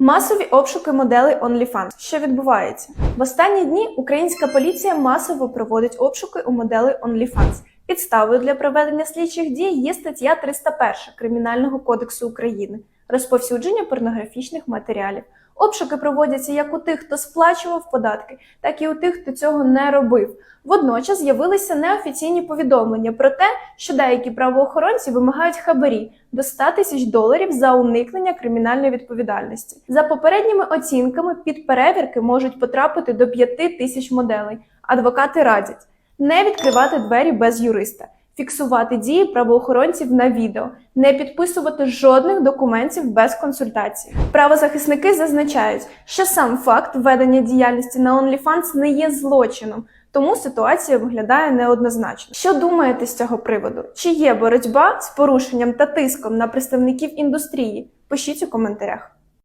Масові обшуки моделей OnlyFans. Що відбувається? В останні дні українська поліція масово проводить обшуки у моделей OnlyFans. Підставою для проведення слідчих дій є стаття 301 Кримінального кодексу України розповсюдження порнографічних матеріалів. Обшуки проводяться як у тих, хто сплачував податки, так і у тих, хто цього не робив. Водночас з'явилися неофіційні повідомлення про те, що деякі правоохоронці вимагають хабарі до 100 тисяч доларів за уникнення кримінальної відповідальності. За попередніми оцінками, під перевірки можуть потрапити до 5 тисяч моделей. Адвокати радять не відкривати двері без юриста, фіксувати дії правоохоронців на відео, не підписувати жодних документів без консультації. Правозахисники зазначають, що сам факт ведення діяльності на OnlyFans не є злочином. Тому ситуація виглядає неоднозначно. Що думаєте з цього приводу? Чи є боротьба з порушенням та тиском на представників індустрії? Пишіть у коментарях.